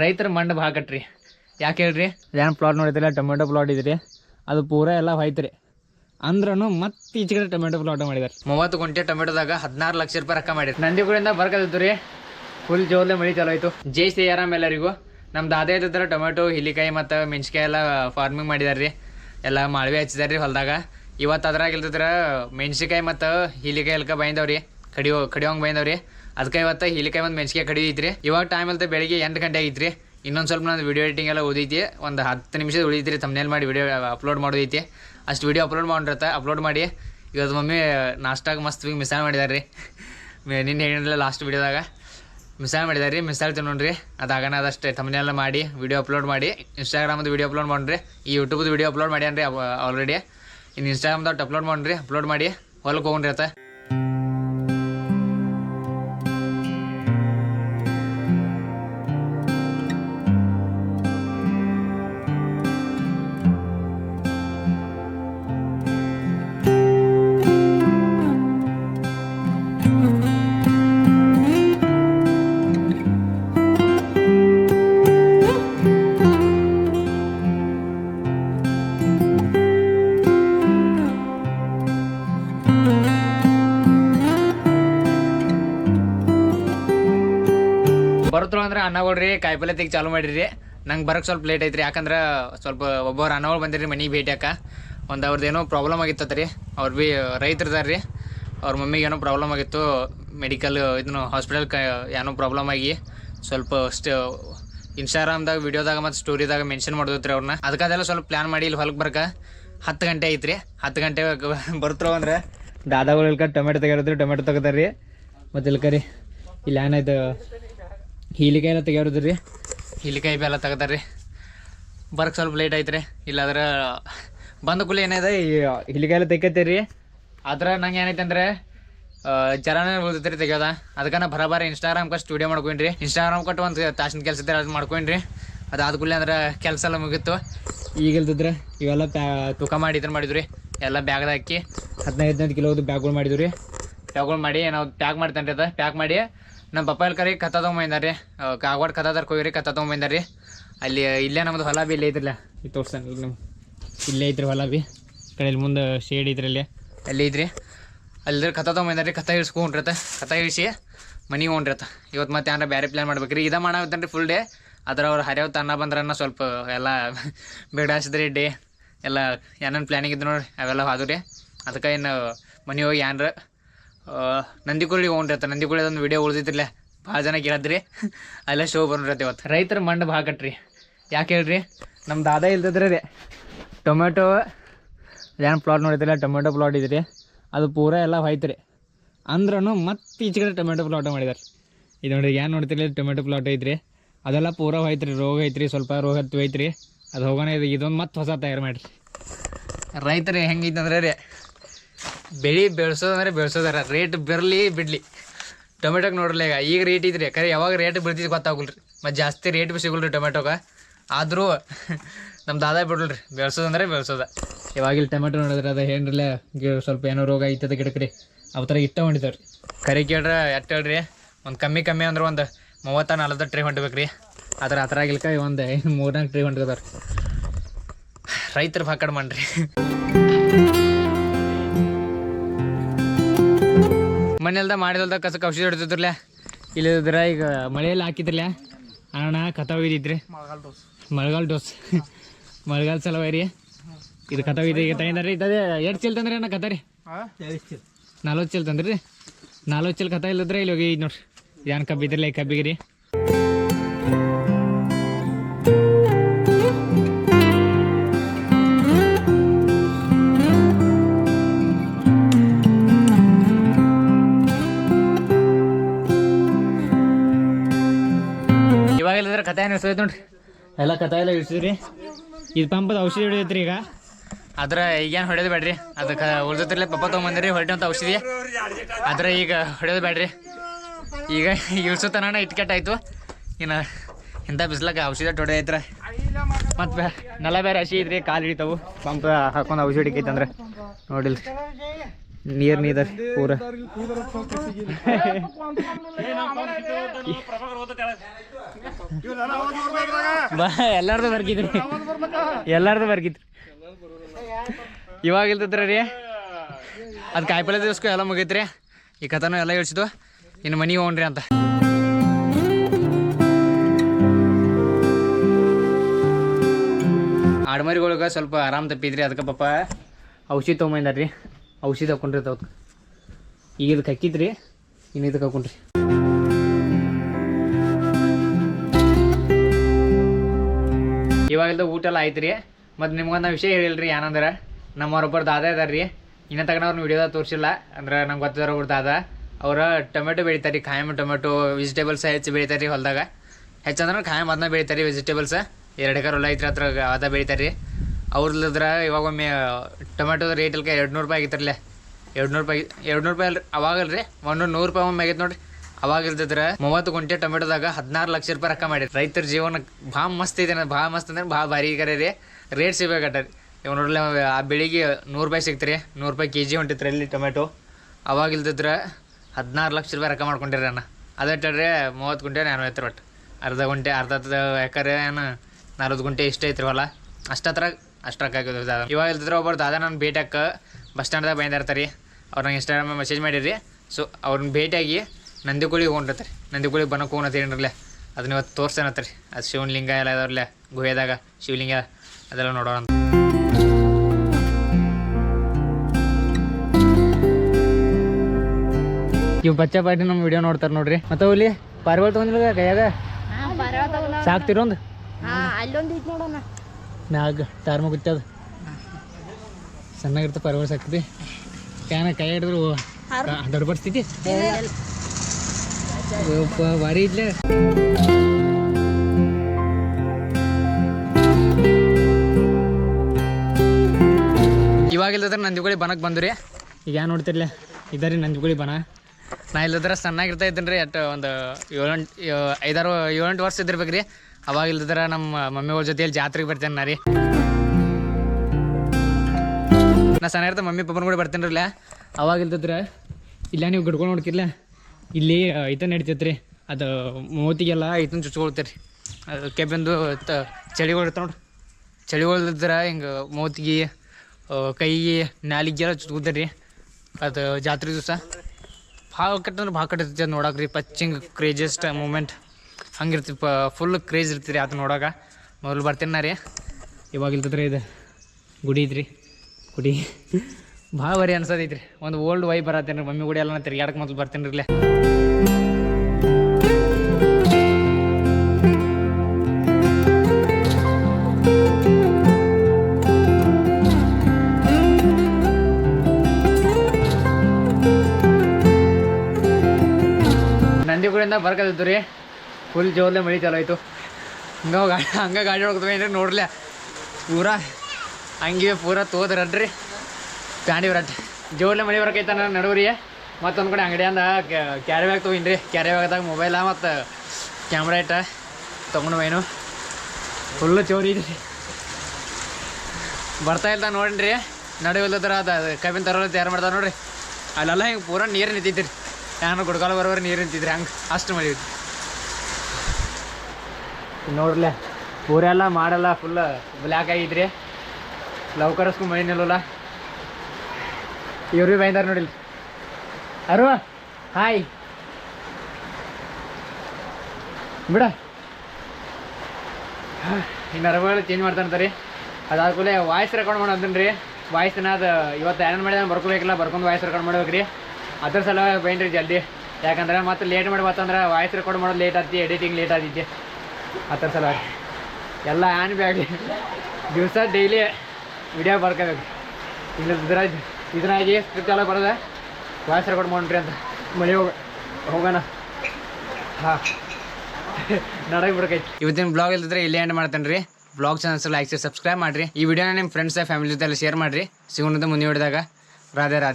ರೈತರ ಮಂಡ ಭಾಗಟ್ರಿ ಯಾಕೆ ಹೇಳ್ರಿ? ಏನು ಪ್ಲಾಟ್ ನೋಡಿದ್ರಿ? ಟೊಮೆಟೊ ಪ್ಲಾಟ್ ಇದ್ರಿ. ಅದು ಪೂರ ಎಲ್ಲ ಹೋಯ್ತು ರೀ ಅಂದ್ರೂ ಮತ್ತೆ ಈಚೆಗಡೆ ಟೊಮೆಟೊ ಪ್ಲಾಟ್ ಮಾಡಿದಾರೆ. ಮೂವತ್ತು ಗುಂಟೆ ಟೊಮೆಟೊದಾಗ ಹದಿನಾರು ಲಕ್ಷ ರೂಪಾಯಿ ರೊಕ್ಕ ಮಾಡಿರಿ. ನಂದಿಗುಡಿಯಿಂದ ಬರ್ಕದಿತ್ತು ರೀ. ಫುಲ್ ಜೋರ್ಲೆ ಮಳಿ ಚಲೋ ಆಯಿತು. ಜೈ ಶ್ರೀರಾಮ್ ಎಲ್ಲರಿಗೂ. ನಮ್ಮ ದಾದ ಇದ್ದಿದ್ರೆ ಟೊಮೆಟೊ ಹಿಲಿಕಾಯಿ ಮತ್ತು ಮೆಣಸಿಕಾಯಿ ಎಲ್ಲ ಫಾರ್ಮಿಂಗ್ ಮಾಡಿದಾರೆ ರೀ. ಎಲ್ಲ ಮಾಳ್ವೆ ಹಚ್ಚಿದಾರೆ ರೀ ಹೊಲ್ದಾಗ. ಇವತ್ತು ಅದ್ರಾಗ ಇಲ್ದಿದ್ರೆ ಮೆಣಸಿಕಾಯಿ ಮತ್ತು ಹಿಲಿಕಾಯಿ ಎಲ್ಕ ಬೈಂದವ್ರಿ. ಕಡಿಯೋ ಕಡಿಯೋಂಗೆ ಬೈಂದವ್ರಿ. ಅದಕ್ಕೆ ಇವತ್ತು ಹೀಲಿಕಾಯಿ ಮತ್ತು ಮೆಣಸಿಕಾಯಿ ಕಡಿದೈತ್ರಿ ಇವಾಗ ಟೈಮ್ ಅಲ್ತ ಬೆಳಿಗ್ಗೆ ಎಂಟು ಗಂಟೆ ಐತ್ರಿ. ಇನ್ನೊಂದು ಸ್ವಲ್ಪ ನಾನು ವಿಡಿಯೋ ಎಡಿಟಿಂಗ್ ಎಲ್ಲ ಓದೈತಿ ಒಂದು ಹತ್ತು ನಿಮಿಷದ ಉಳಿದೈತ್ರಿ ತಮ್ಮನೇಲಿ ಮಾಡಿ ವಿಡಿಯೋ ಅಪ್ಲೋಡ್ ಮಾಡೋದೈತಿ. ಅಷ್ಟು ವೀಡಿಯೋ ಅಪ್ಲೋಡ್ ಮಾಡಿರತ್ತೆ ಅಪ್ಲೋಡ್ ಮಾಡಿ. ಇವತ್ತು ಮಮ್ಮಿ ನಾಷ್ಟಾಗ ಮಸ್ತ್ ಮಿಸಾಲ್ ಮಾಡಿದಾರೆ ರೀ ನಿನ್ನೆ ಹೇಳಿರಲಿಲ್ಲ ಲಾಸ್ಟ್ ವಿಡಿಯೋದಾಗ ಮಿಸಾಲ್ ಮಾಡಿದಾರೆ ರೀ ಮಿಸಾಲ್ ತಿನ್ನೋಣ್ರಿ. ಅದಾಗನ ಅದಷ್ಟೇ ತಮ್ಮನೆಲ್ಲ ಮಾಡಿ ವೀಡಿಯೋ ಅಪ್ಲೋಡ್ ಮಾಡಿ. ಇನ್ಸ್ಟಾಗ್ರಾಮದ ವೀಡಿಯೋ ಅಪ್ಲೋಡ್ ಮಾಡ್ರಿ. ಈ ಯೂಟ್ಯೂಬ್ದು ವೀಡಿಯೋ ಅಪ್ಲೋಡ್ ಮಾಡ್ಯಾನ್ರಿ ಆಲ್ರೆಡಿ ಇನ್ನು ಇನ್ಸ್ಟಾಗ್ರಾಮ್ದಾಗ ಅಪ್ಲೋಡ್ ಮಾಡ್ರಿ ಅಪ್ಲೋಡ್ ಮಾಡಿ. ಹೊಲಕ್ಕೆ ಹೋಗ್ರಿ ಆತ ಅನ್ನಗಳ್ರಿ ಕಾಯಿಪಲ್ಲೆ ತೆಗಿ ಚಾಲು ಮಾಡಿರಿ. ನಂಗೆ ಬರಕ್ಕೆ ಸ್ವಲ್ಪ ಲೇಟ್ ಐತ್ರಿ, ಯಾಕಂದ್ರೆ ಸ್ವಲ್ಪ ಒಬ್ಬರು ಅನ್ನಗಳು ಬಂದಿರಿ ಮನೆಗೆ ಭೇಟಿಯಾಕ ಒಂದು ಅವ್ರದ್ದು ಏನೋ ಪ್ರಾಬ್ಲಮ್ ಆಗಿತ್ತು ರೀ ಅವ್ರು ಭೀ ರೈತರು ಇದಾರೆ ರೀ. ಅವ್ರ ಮಮ್ಮಿಗೆ ಏನೋ ಪ್ರಾಬ್ಲಮ್ ಆಗಿತ್ತು. ಮೆಡಿಕಲ್ ಇದನ್ನು ಹಾಸ್ಪಿಟಲ್ ಕ ಏನೋ ಪ್ರಾಬ್ಲಮ್ ಆಗಿ ಸ್ವಲ್ಪ ಸ್ಟ ಇನ್ಸ್ಟಾಗ್ರಾಮ್ದಾಗ ವೀಡಿಯೋದಾಗ ಮತ್ತು ಸ್ಟೋರಿದಾಗ ಮೆನ್ಷನ್ ಮಾಡೋದ್ರಿ ಅವ್ರನ್ನ ಅದಕ್ಕೆ ಅದೆಲ್ಲ ಸ್ವಲ್ಪ ಪ್ಲ್ಯಾನ್ ಮಾಡಿ ಇಲ್ಲಿ ಹೊಲಕ್ಕೆ ಬರ್ಕ ಹತ್ತು ಗಂಟೆ ಐತ್ರಿ. ಹತ್ತು ಗಂಟೆ ಬರ್ತರು ಅಂದ್ರೆ ದಾದಾಗಳು ಇಲ್ಕ ಟೊಮೆಟೊ ತೆಗಿಯೋದ್ರಿ ಟೊಮೆಟೊ ತೆಗ್ದಾರ್ರಿ ಮತ್ತು ಇಲ್ಕರಿ, ಇಲ್ಲಿ ಏನಾಯ್ತು ಹೀಲಿಕಾಯಿ ಎಲ್ಲ ರೀ ಹೀಲಿಕಾಯಿ ಬಿ ಎಲ್ಲ ತೆಗ್ದಾರ್ರಿ. ಬರಕ್ಕೆ ಸ್ವಲ್ಪ ಲೇಟ್ ಐತ್ರಿ ಇಲ್ಲಾದ್ರೆ ಬಂದ ಕೂಲಿ ಏನಿದೆ, ಈ ಹೀಲಿಕಾಯಿ ಎಲ್ಲ ತೆಗಿತೀರಿ ಆದ್ರೆ ನಂಗೆ ಏನೈತೆ ಅಂದರೆ ಜರಾನೇ ಉಳ್ದೈತ್ರಿ ತೆಗಿಯೋದ. ಅದಕ್ಕೆ ನಾ ಬರಬಾರ ಇನ್ಸ್ಟಾಗ್ರಾಮ್ ಕಟ್ ಸ್ಟುಡಿಯೋ ಮಾಡ್ಕೊಂಡ್ರಿ. ಇನ್ಸ್ಟಾಗ್ರಾಮ್ ಕಟ್ಟು ಒಂದು ತಾಸಿನ ಕೆಲಸ ಇದ್ರೆ ಅದು ಮಾಡ್ಕೊಂಡ್ರಿ. ಅದಾದ ಕೂಡಲೇ ಅಂದ್ರೆ ಕೆಲಸ ಎಲ್ಲ ಮುಗೀತು. ಈಗ ಇಲ್ದಿದ್ರೆ ಇವೆಲ್ಲ ಪ್ಯಾ, ತೂಕ ಮಾಡಿ ಇದ್ರ ಮಾಡಿದ್ರಿ ಎಲ್ಲ ಬ್ಯಾಗ್ದಾಗ ಹಾಕಿ ಹದಿನೈದು ಹದಿನೈದು ಕಿಲೋದು ಬ್ಯಾಗ್ಗಳು ಮಾಡಿದ್ವಿ ಬ್ಯಾಗ್ಗಳು ಮಾಡಿ ನಾವು ಪ್ಯಾಕ್ ಮಾಡ್ತೇನೆ ರೀ ಅದು. ಪ್ಯಾಕ್ ಮಾಡಿ ನಮ್ಮ ಪಪ್ಪ ಇಲ್ಲಿ ಕರಿ ಕತ್ತ ತೊಗೊಂಬಂದಾರ ರೀ ಕಾಗವಾಡ ಕತ್ತಾದಾರ ಹೋಗಿರಿ ಕತ್ತ ತೊಗೊಂಬಂದಾರ ರೀ ಅಲ್ಲಿ ಇಲ್ಲೇ ನಮ್ದು ಹೊಲ ಬಿ ಇಲ್ಲೇ ಇದ್ರಲ್ಲ ಇದು ತೋರ್ಸ್ತಾನೆ ಇಲ್ಲಿ ನಿಮ್ಗೆ. ಇಲ್ಲೇ ಇದ್ರಿ ಹೊಲ ಬಿ. ಕಡೆಯಲ್ಲಿ ಮುಂದೆ ಶೇಡ್ ಇದ್ರಲ್ಲಿ ಅಲ್ಲಿ. ಇದ್ರಿ ಅಲ್ಲಿದ್ರೆ ಅಲ್ಲಿ ಕತ್ತ ತೊಗೊಂಬಂದಾರ ರೀ ಕತ್ತ ಇಳಿಸ್ಕೊಂಡ್ರತ ಕತ್ತ ಇಳಿಸಿ ಮನೆಗೆ ಹೊಂಟ್ರತ. ಇವತ್ತು ಮತ್ತೆ ಏನಾರ ಬೇರೆ ಪ್ಲ್ಯಾನ್ ಮಾಡ್ಬೇಕು ರೀ ಇದ ಮಾಡಾಕತ್ತಾನ ರೀ ಫುಲ್ ಡೇ ಅದ್ರ ಅವ್ರು ಹರಿಯೋ ತನ್ನ ಬಂದ್ರನ್ನ ಸ್ವಲ್ಪ ಎಲ್ಲ ಬಿಡಾಸಿದ್ರಿ ಡೇ ಎಲ್ಲ ಏನೇನು ಪ್ಲ್ಯಾನಿಂಗ್ ಇದ್ದು ನೋಡಿರಿ ಅವೆಲ್ಲ ಹಾದು ರೀ ಅದಕ್ಕೆ ಏನು ಮನೆ ಹೋಗಿ ಏನ್ರ ನಂದಿಕುಳಿ ಹೋಗ್ರಿ ನಂದಿಕುಳಿ ಅದೊಂದು ವಿಡಿಯೋ ಉಳಿದಿತ್ತಿರ್ಲೆ ಭಾಳ ಜನ ಕೇಳದ್ರಿ. ಅಲ್ಲ ಶೋ ಬಂದ್ರತ್ತೆ ಇವತ್ತು. ರೈತರ ಮಂಡ ಭಾಳ ಕಟ್ರಿ ಯಾಕೆ ಹೇಳ್ರಿ? ನಮ್ಮ ದಾದ ಇಲ್ದಿದ್ರೆ ರೀ ಟೊಮೆಟೊ ಏನು ಪ್ಲಾಟ್ ನೋಡಿದ್ರಲ್ಲ ಟೊಮೆಟೊ ಪ್ಲಾಟ್ ಇದ್ರಿ. ಅದು ಪೂರ ಎಲ್ಲ ಹೋಯ್ತು ಅಂದ್ರೂ ಮತ್ತೆ ಈಚೆ ಕಡೆ ಟೊಮೆಟೊ ಪ್ಲಾಟ್ ಮಾಡಿದಾರೆ. ಇದು ನೋಡ್ರಿ ಏನು ನೋಡ್ತಿರ್ಲಿ ಟೊಮೆಟೊ ಪ್ಲಾಟ್ ಐತ್ರಿ. ಅದೆಲ್ಲ ಪೂರ ಹೋಯ್ತ್ರಿ ರೋಗ ಐತ್ರಿ, ಸ್ವಲ್ಪ ರೋಗ ಹತ್ತು ಐತ್ರಿ ಅದು ಹೋಗೋಣ, ಇದು ಇದೊಂದು ಮತ್ತೆ ಹೊಸ ತಯಾರು ಮಾಡಿರಿ. ರೈತರು ಹೆಂಗೈತಂದ್ರೆ ರೀ ಬೆಳೆ ಬೆಳೆಸೋದಂದ್ರೆ ಬೆಳೆಸೋದಾರ. ರೇಟ್ ಬರಲಿ ಬಿಡಲಿ. ಟೊಮೆಟೊಗೆ ನೋಡ್ರಲ್ಲ ಈಗ ಈಗ ರೇಟ್ ಇದ್ರಿ ಕರೆ ಯಾವಾಗ ರೇಟ್ ಬೀಳ್ತಿದ್ದು ಗೊತ್ತಾಗಲ್ರಿ ಮತ್ತು ಜಾಸ್ತಿ ರೇಟ್ ಭೀ ಸಿಗಲ್ರಿ ಟೊಮೆಟೊಗೆ ಆದರೂ ನಮ್ಮ ದಾದ ಬಿಡಲ್ರಿ ಬೆಳೆಸೋದಂದ್ರೆ ಬೆಳೆಸೋದ. ಇವಾಗ ಇಲ್ಲಿ ಟೊಮೆಟೊ ನೋಡಿದ್ರೆ ಅದು ಏನ್ರಲ್ಲ ಸ್ವಲ್ಪ ಏನೋ ರೋಗ ಐತದ ಗಿಡಕ್ಕೆ ರೀ ಅವು ಥರ ಇಟ್ಟ ಹೊಂಟಿದಾವೆ ರೀ ಕರಿ ಕೇಳ್ರ ಎಟ್ಟು ಹೇಳ್ರಿ ಒಂದು ಕಮ್ಮಿ ಕಮ್ಮಿ ಅಂದ್ರೆ ಒಂದು ಮೂವತ್ತ ನಲ್ವತ್ತು ಟ್ರೇ ಹೊಂಟ್ಬೇಕು ರೀ ಆದ್ರೆ ಆ ಥರ ಆಗಿಲ್ಕ ಒಂದು ಮೂರ್ನಾಲ್ಕು ಟ್ರೇ ಹೊಂಟ್ಕೋದಾರೆ ರೈತರು ಫಾಕಡ್ ಮಾಡ್ರಿ. ಮನೆಯಲ್ದ ಮಾಡಿದಲ್ದ ಕಸಕ್ಕೆ ಔಷಧಿ ಹೊಡಿತಿದ್ರಲ್ಲ ಇಲ್ಲದ್ರ ಈಗ ಮಳೆಯಲ್ಲಿ ಹಾಕಿದ್ರಲ್ಲ? ಅಣ್ಣ ಕತಾವ್ ಇದ್ದಿದ್ರಿ ಮಳೆಗಾಲ ಡೋಸ್ ಮಳೆಗಾಲ ಸಲುವಾಗಿ ರೀ. ಇದು ಕತಾವ್ ಇದೆ ಈಗ ತಗೊಂಡ್ರಿ ಇದ್ದದೆ ಎರಡು ಚೀಲ ತಂದ್ರಿ ಅಣ್ಣ ಕತರಿ ರೀ ನಲ್ವತ್ತು ಚೀಲ ತಂದ್ರಿ. ನಾಲ್ವತ್ತು ಚೀಲ ಕಥ ಇಲ್ಲದ್ರೆ ಇಲ್ಲಿ ಹೋಗಿ ನೋಡ್ರಿ. ಏನು ಕಬ್ಬಿದ್ರಲ್ಲ ಈ ಕಬ್ಬಿಗೆ ರೀ. ಕಥೆ ಏನು ಇಳಿಸೋದು ನೋಡ್ರಿ. ಎಲ್ಲ ಕಥೆ ಎಲ್ಲ ಇಳಿಸಿದ್ರಿ? ಇದು ಪಂಪದ ಔಷಧಿ ಹೊಡಿತೈತ್ರಿ ಈಗ? ಅದ್ರ ಈಗೇನು ಹೊಡೆಯೋದು ಬೇಡ್ರಿ. ಅದಕ್ಕೆ ಉಳ್ದತ್ರಲ್ಲ ಪಪ್ಪ ತೊಗೊಂಬಂದಿರಿ ಹೊರಟಂತ ಔಷಧಿ. ಅದ್ರ ಈಗ ಹೊಡೆಯೋದು ಬೇಡ್ರಿ. ಈಗ ಇಳ್ಸೋತನ ಇಟ್ಕೆಟ್ ಆಯ್ತು ಇನ್ನು ಇಂಥ ಬಿಸ್ಲಾಗ ಔಷಧಿ ಹೊಡೆದೈತ್ರ ಐತ್ರ. ಮತ್ತು ನೆಲ ಬೇರೆ ಹಸಿ ಇದ್ರಿ ಕಾಲು ಹಿಡಿತಾವು. ಪಂಪ್ ಹಾಕೊಂಡು ಔಷಧಿ ಹಿಡಿಕೈತಂದ್ರೆ ನೋಡಿಲ್ಲ ನೀರು ನೀದರ್ ಪೂರ. ಎಲ್ಲಾರ್ದು ಬರ್ಗಿದ್ರಿ. ಎಲ್ಲಾರ್ದು ಬರ್ಗಿದ್ರಿ. ಇವಾಗ ಇಲ್ತದ್ರ ರೀ. ಅದು ಕಾಯಿಪಲ್ಲೆ ದಿವಸಕ್ಕೂ ಎಲ್ಲ ಮುಗೀತ್ರಿ. ಈ ಕಥನೂ ಎಲ್ಲ ಹೇಳ್ಸಿದ್ವು ಇನ್ನು ಮನೆಗೆ ಹೋಗ್ರಿ ಅಂತ. ಆಡ್ಮರಿಗಳ್ಗೆ ಸ್ವಲ್ಪ ಆರಾಮ್ ತಪ್ಪಿದ್ರಿ ಅದಕ್ಕೆ ಪಾಪ ಔಷಧಿ ತೊಗೊಂಬಂದಾರ್ರಿ. ಔಷಧಿ ಹಾಕೊಂಡ್ರಿ ಅದಕ್ಕೆ. ಈಗ ಇದಕ್ಕೆ ಹಾಕಿದ್ರಿ, ಇನ್ನು ಇದಕ್ಕೆ ಹಾಕೊಂಡ್ರಿ. ಇವಾಗೆಲ್ಲ ಊಟ ಎಲ್ಲ ಆಯ್ತು ರೀ ಮತ್ತು ನಿಮ್ಗೊಂದು ವಿಷಯ ಹೇಳಿಲ್ರಿ ಏನಂದ್ರೆ ನಮ್ಮವ್ರೊಬ್ಬರು ದಾದ ಇದಾರೆ ರೀ ಇನ್ನ ತಗೊಂಡು ಅವ್ರನ್ನ ವಿಡಿಯೋದಾಗ ತೋರಿಸಿಲ್ಲ, ಅಂದ್ರೆ ನಂಗೆ ಗೊತ್ತಿದ್ರೆ ಒಬ್ರು ದಾದ. ಅವ್ರ ಟೊಮೆಟೊ ಬೆಳಿತಾರೆ ರೀ ಖಾಯಂ ಟೊಮೆಟೊ, ವೆಜಿಟೇಬಲ್ಸ್ ಹೆಚ್ಚು ಬೆಳಿತಾರೆ ರೀ ಹೊಲದಾಗ ಹೆಚ್ಚಂದ್ರೆ ಖಾಯಂ ಅದನ್ನ ಬೆಳಿತಾರೆ ರೀ ವೆಜಿಟೇಬಲ್ಸ್. ಎರಡು ಎಕರೆ ಹೊಲ ಐತ್ರಿ ಅದ್ರಾಗ, ಅದ ಬೆಳಿತಾರೆ ರೀ ಅವ್ರಲ್ಲಿದ್ರ ಇವಾಗ ಒಮ್ಮೆ ಟೊಮೆಟೊದ ರೇಟ್ ಇಲ್ಕ ಎರಡು ನೂರು ರೂಪಾಯಿ ಆಗಿತ್ತರಲ್ಲೇ ಎರಡು ನೂರು ರೂಪಾಯಿ ಎರಡು ನೂರು ರೂಪಾಯಿ ಅಲ್ರಿ, ಅವಾಗಲ್ರಿ ಒಂದು ನೂರು ರೂಪಾಯಿ ಒಮ್ಮೆ ಆಗೈತೆ ನೋಡಿರಿ. ಅವಾಗ ಇಲ್ದಿದ್ರೆ ಮೂವತ್ತು ಗುಂಟೆ ಟೊಮೆಟೊದಾಗ ಹದಿನಾರು ಲಕ್ಷ ರೂಪಾಯಿ ರೊಕ್ಕ ಮಾಡಿ ರೈತರ ಜೀವನ ಭಾಳ ಮಸ್ತ್ ಇದೆ ಭಾಳ ಮಸ್ತ್ ಅಂದ್ರೆ ಭಾಳ ಭಾರಿ ಕರೆ ರೀ. ರೇಟ್ ಸಿಗ್ಬೇಕಟ್ಟ ರೀ. ಇವ್ ನೋಡ್ಲಿ ಆ ಬೆಳಿಗ್ಗೆ ನೂರು ರೂಪಾಯಿ ಸಿಗ್ತೀರಿ, ನೂರು ರೂಪಾಯಿ ಕೆ ಜಿ ಹೊಂಟಿತ್ರಿ ಅಲ್ಲಿ ಟೊಮೆಟೊ ಅವಾಗ ಇಲ್ದಿದ್ರೆ ಹದಿನಾರು ಲಕ್ಷ ರೂಪಾಯಿ ರೊಕ್ಕ ಮಾಡ್ಕೊಂಡಿರಿ ಅಣ್ಣ. ಅದೇ ಮೂವತ್ತು ಗುಂಟೆ ನಾನು ಐತ್ರಿ ಒಟ್ಟು. ಅರ್ಧ ಗುಂಟೆ ಅರ್ಧ ಅರ್ಧ ಎಕರೆ ಏನು ನಲ್ವತ್ತು ಗುಂಟೆ ಇಷ್ಟ ಐತ್ರಿ ಹೊಲ. ಅಷ್ಟತ್ರ ಅಷ್ಟು ಆಗಿದ್ರು ದಾದಾ. ಇವಾಗ ಇಲ್ದಿದ್ರೆ ಒಬ್ಬರು ದಾದಾ ನಾನು ಭೇಟಿಯಾಕ ಬಸ್ ಸ್ಟ್ಯಾಂಡ್ದಾಗ ಬಂದಿರ್ತಾರೆ ಅವ್ರು ನಂಗೆ ಇನ್ಸ್ಟಾಗ್ರಾಮ್ ಮೆಸೇಜ್ ಮಾಡಿರಿ ಸೊ ಅವ್ರನ್ನ ಭೇಟಿಯಾಗಿ ನಂದಿಗುಳಿಗೆ ಹೊಂಟಿರ್ತಾರೆ ನಂದಿಗುಳಿಗೆ ಬನಕ್ಕೆ ಹೋಗ್ನತ್ತೀರಲ್ಲ ಅದನ್ನ ಇವತ್ತು ತೋರ್ಸೇನತ್ರಿ ಅದು ಶಿವನಲಿಂಗ ಎಲ್ಲ ಇದಾವ್ರಲ್ಲೇ ಗುಹೆದಾಗ ಶಿವಲಿಂಗ ಅದೆಲ್ಲ ನೋಡೋಣ ಅಂತ. ಇವ್ ಬಚ್ಚ ಪಾಟಿ ನಮ್ಮ ವಿಡಿಯೋ ನೋಡ್ತಾರೆ ನೋಡ್ರಿ. ಮತ್ತೆ ಹೋಗ್ಲಿ ಪಾರಿವಾಳ ತೊಗೊಂಡಿಲ್ಲ ಕೈಯಾಗ ಸಾಕ್ತಿರೊಂದು ಅಲ್ಲೊಂದು ನೋಡೋಣ. ಮ್ಯಾಗ ಟಾರ್ಮ ಗುತ್ತದ ಸಣ್ಣಗಿರ್ತ ಪಾರಿವಾಳ ಸಾಕ್ತಿ ಕ್ಯಾನ ಕೈ ಹಿಡಿದ್ರು ಯಪ್ಪ, ಭಾರಿ ಇದ್ಲೇ. ಇವಾಗ ಇಲ್ಲದ್ರ ನಂದಿಗುಳಿ ಬನಕ್ಕೆ ಬಂದ್ರಿ. ಈಗ ಏನು ನೋಡ್ತಿರ್ಲೆ? ಇದಾರಿ ನಂದಿಗುಳಿ ಬನ ನಾ ಇಲ್ಲದ್ರೆ ಸಣ್ಣಾಗಿರ್ತಾ ಇದ್ದೀನಿ ರೀ, ಅಟ್ ಒಂದು ಏಳೆಂಟು ಐದಾರು, ಏಳೆಂಟು ವರ್ಷ ಇದ್ದಿರ್ಬೇಕು ರೀ ಅವಾಗ ಇಲ್ಲದ್ರೆ ನಮ್ಮ ಮಮ್ಮಿಗಳ ಜೊತೆಯಲ್ಲಿ ಜಾತ್ರೆಗೆ ಬರ್ತೇನೆ ನಾ ರೀ. ನಾ ಸಣ್ಣ ಇರ್ತಾ ಮಮ್ಮಿ ಪಪ್ಪನ ಕೂಡ ಬರ್ತೇನೆ ರೀ ಅವಾಗ ಇಲ್ದಿದ್ರೆ ಇಲ್ಲ ನೀವು ಗಿಡ್ಕೊಂಡು ನೋಡ್ತಿರ್ಲ ಇಲ್ಲಿ ಐತ ನಡಿತೈತೆ ರೀ ಅದು ಮೂತಿಗೆಲ್ಲ ಐತನ ಚುಚ್ಕೊಳ್ತೀರಿ ಅದು ಕೆಬ್ಬಂದು ತ, ಚಳಿಗಳು ಇರ್ತಾವೆ ನೋಡ್ರಿ. ಚಳಿಗಳಿದ್ರೆ ಹಿಂಗೆ ಮೂತಿಗೆ ಕೈಗೆ, ನಾಲಿಗೆಲ್ಲ ಚುಚ್ಕೊಳ್ತೀರಿ ರೀ ಅದು ಜಾತ್ರೆ ದಿವಸ. ಭಾಳ ಕಟ್ಟಂದ್ರೆ ಭಾಳ ಕಟ್ಟಿರ್ತೈತಿ ಅದು ನೋಡಕ್ಕೆ ರೀ, ಪಚ್ಚಿಂಗ್ ಕ್ರೇಜಿಯಸ್ಟ್ ಮೂಮೆಂಟ್ ಹಂಗಿರ್ತಿ, ಪ ಫುಲ್ ಕ್ರೇಜ್ ಇರ್ತೀರಿ ಅದು ನೋಡೋಕೆ ಮೊದಲು ಬರ್ತೀನಿ ನಾ ರೀ. ಇವಾಗ ಇಲ್ತದ್ರಿ ಇದು ಗುಡಿ ಐತ್ರಿ. ಗುಡಿ. ಭಾಳ ಬರೀ ಅನ್ಸೋದೈತ್ರಿ. ಒಂದು ಓಲ್ಡ್ ವೈ ಬರತ್ತೇನೆ ರೀ ಮಮ್ಮಿ ಗುಡಿ ಎಲ್ಲ ತಿರ್ಗಾಡಕ್ಕೆ ಮೊದಲು ಬರ್ತೀನಿ ರೀ ನಂದಿಗುಡಿಯಿಂದ ಬರ್ಕದಿತ್ತು ರೀ. ಫುಲ್ ಜೋರ್ಲೆ ಮಳೆ ಚಾಲು ಆಯಿತು. ಹಂಗ ಗಾಡಿ ಹಂಗೆ ಗಾಡಿ ಹೊಡ್ಕೊತ ನೋಡ್ಲೆ. ಪೂರ ಹಂಗೆ ಪೂರ ತೋದ್ರಡ್ರಿ ಪ್ಯಾಂಡಿ ಬರಟ್ ಜೋರ್ಲೆ ಮಳೆ ಬರಕೈತ ನಡುವ್ರಿ. ಮತ್ತೊಂದು ಕಡೆ ಅಂಗಡಿಯಿಂದ ಕ್ಯಾರಿ ಬ್ಯಾಗ್ ತೊಗೊಂಡ್ರಿ ಕ್ಯಾರಿ ಬ್ಯಾಗ್ದಾಗ ಮೊಬೈಲ ಮತ್ತು ಕ್ಯಾಮ್ರಾ ಇಟ್ಟ ತೊಗೊಂಡು ಏನು ಫುಲ್ಲು ಚೋರಿ ಇದ್ರಿ ಬರ್ತಾ ಇಲ್ಲ ನೋಡ್ರಿ. ನಡುವಿಲ್ಲದ್ರ ಅದು ಕಬ್ಬಿನ ತರೋಲ್ಲ ತಯಾರು ಮಾಡ್ತಾರೆ ನೋಡ್ರಿ. ಅಲ್ಲೆಲ್ಲ ಹಿಂಗೆ ಪೂರ ನೀರು ನಿಂತೈತ್ರಿ. ನಾನು ಗುಡ್ಗಾಲ ಬರೋರು ನೀರು ನಿಂತಿದ್ರೆ ಹಂಗೆ ಅಷ್ಟು ಮಳೆ ಐತಿ ಊರೆಲ್ಲ ಮಾಡಲ್ಲ ಫುಲ್ ಬ್ಲ್ಯಾಕ್ ಆಗಿದ್ರಿ ಲವ್ಕರಸ್ಕು ಮೈ ನಿಲ್ಲಲ್ಲ. ಇವ್ರು ಬೈದಾರ ನೋಡಿಲ್ಲ ಅರುವ, ಹಾಯ್. ಬಿಡ. ಇನ್ನು ಅರವಳು ಚೇಂಜ್ ಮಾಡ್ತಾರಂತಾರೆ ಅದಾದ್ಮೇಲೆ ವಾಯ್ಸ್ ರೆಕಾರ್ಡ್ ಮಾಡೋದನ್ ರೀ ವಾಯ್ಸ್ ಅದು ಇವತ್ತು ಏನೇನು ಮಾಡಿದ ಬರ್ಕೋಬೇಕಿಲ್ಲ, ಬರ್ಕೊಂಡು ವಾಯ್ಸ್ ರೆಕಾರ್ಡ್ ಮಾಡ್ಬೇಕು ರೀ ಅದ್ರ ಸಲ ಬೈನ್ರಿ ಜಲ್ದಿ. ಯಾಕಂದ್ರೆ ಮತ್ತೆ ಲೇಟ್ ಮಾಡಿ ಬತ್ತಂದ್ರೆ ವಾಯ್ಸ್ ರೆಕಾರ್ಡ್ ಮಾಡೋದು ಲೇಟ್ ಆಗ್ತಿ ಎಡಿಟಿಂಗ್ ಲೇಟ್ ಆಗಿದ್ದೆ ಅದ್ರ ಸಲ ಎಲ್ಲ ಆನ್ ಆಗಲಿ ದಿವಸ ಡೈಲಿ ವಿಡಿಯೋ ಬರ್ಕೋಬೇಕು. ಇಲ್ಲದ್ರ ಇದ್ರಾಗಿ ಸ್ಕ್ರಿಪ್ಟ್ ಎಲ್ಲ ಬರೋದ ವಾಯ್ಸ್ ರೆಕಾರ್ಡ್ ಮಾಡ್ರಿ ಅಂತ ಮಳೆ ಹೋಗ ಹೋಗೋಣ. ಹಾಂ. ನಡಕ್ ಬಿಡ್ಕೈತಿ. ಇವತ್ತಿನ ಬ್ಲಾಗ್ ಇಲ್ದಿದ್ರೆ ಇಲ್ಲೇ ಎಂಡ್ ಮಾಡ್ತೇನೆ ರೀ. ಬ್ಲಾಗ್ ಚಾನಲ್ಸ್ ಲೈಕ್ ಸಬ್ಸ್ಕ್ರೈಬ್ ಮಾಡಿರಿ. ಈ ವಿಡಿಯೋನ ನಿಮ್ಮ ಫ್ರೆಂಡ್ಸ್ ಫ್ಯಾಮಿಲಿ ಜೊತೆ ಶೇರ್ ಮಾಡಿರಿ. ಸಿಗೋಣದ ಮುಂದೆ ಹಿಡಿದಾಗ ರಾಧೆ ರಾಧೆ.